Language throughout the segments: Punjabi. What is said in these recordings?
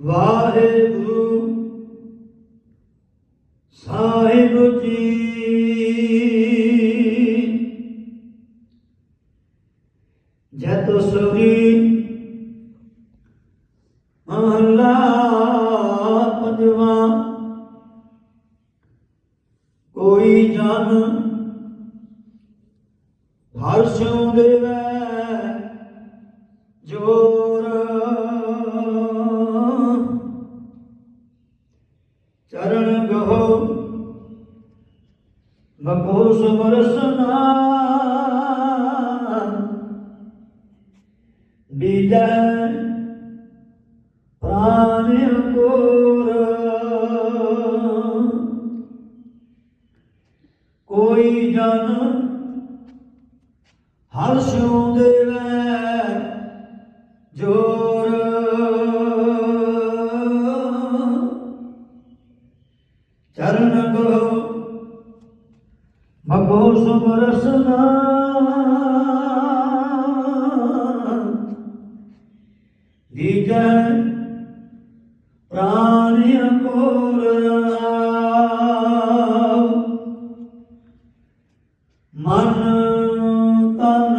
ਵਾਹਿਗੁਰੂ ਸਾਹਿਬ ਜੀ। ਜਤ ਸੁਗੀ ਕੋਈ ਜਨ ਹਰ ਸਿਉ ਮਕੋ ਸਮਰਸਨਾ ਬੀਜੈ ਪ੍ਰਾਨ ਅੰਕੁਰ ਕੋਈ ਜਨ ਹਰ ਸਿਉ ਦੇਵੈ ਜੋਰ। ਚਰਨ ਗੋ ਮਗੋ ਸਮਰਸਨਾ ਦੀਜੈ ਪ੍ਰਾਨ ਅੰਕੁਰ ਮਨ ਤਨ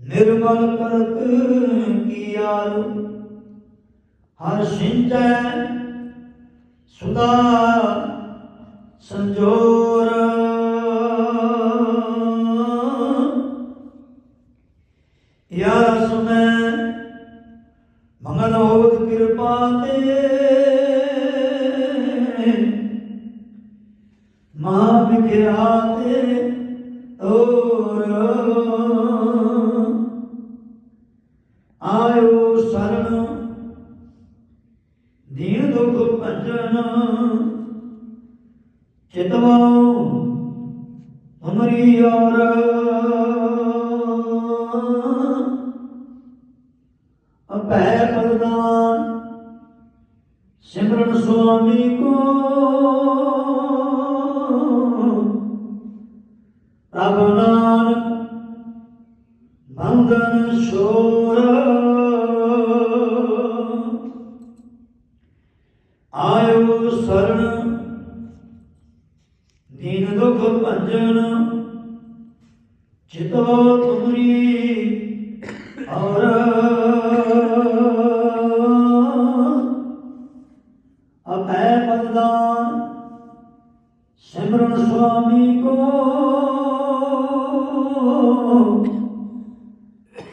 ਨਿਰਮਲ ਕਰਤ ਕੀਆਰ ਹਰ ਸਿੰਚੈ ਸੁਦਾ ਸੰਜੋਰ। ਯਾ ਸੁਨੈ ਮੰਗਲ ਹੋਵਤ ਕਿਰਪਾ ਤੇ। ਮਹਾ ਵਿਖਿਆਤੇ ਤੋਰ ਆਇਓ ਚਿਤਵਾ ਹਮਰੀ ਔਰ ਅਪੈ ਪ੍ਰਦਾਨ ਸਿਮਰਨ ਸੁਆਮੀ ਕੋ ਪ੍ਰਭ ਨਾਨਕ ਬੰਧਨ ਛੋਰ ਦੀਨ ਦੁਖ ਭੰਜਨ, ਚਿਤੋ ਤੁਮਰੀ, ਔਰ ਅਪੈ ਪਦਦਾਨ, ਸਿਮਰਨ ਸੁਆਮੀ ਕੋ।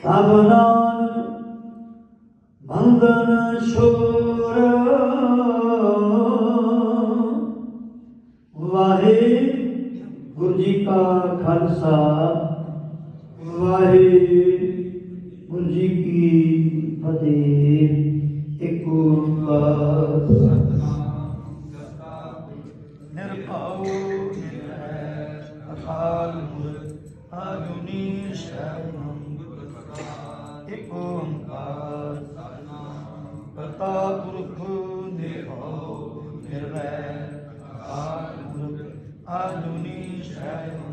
ਤਬ ਨਾਨਕ ਬੰਧਨ ਛੋਰ। ਵਾਹਿਗੁਰੂ ਜੀ ਕਾ ਖਾਲਸਾ, ਵਾਹਿਗੁਰੂ ਜੀ ਕੀ ਫਤਿਹ। ਇੱਕ ਓੰਕਾਰ ਸਤਨਾਮ। ਕਰਤਾ ਪੁਰਖ ਨਿਰਭਉ ਨਿਰਭੈ Adonishai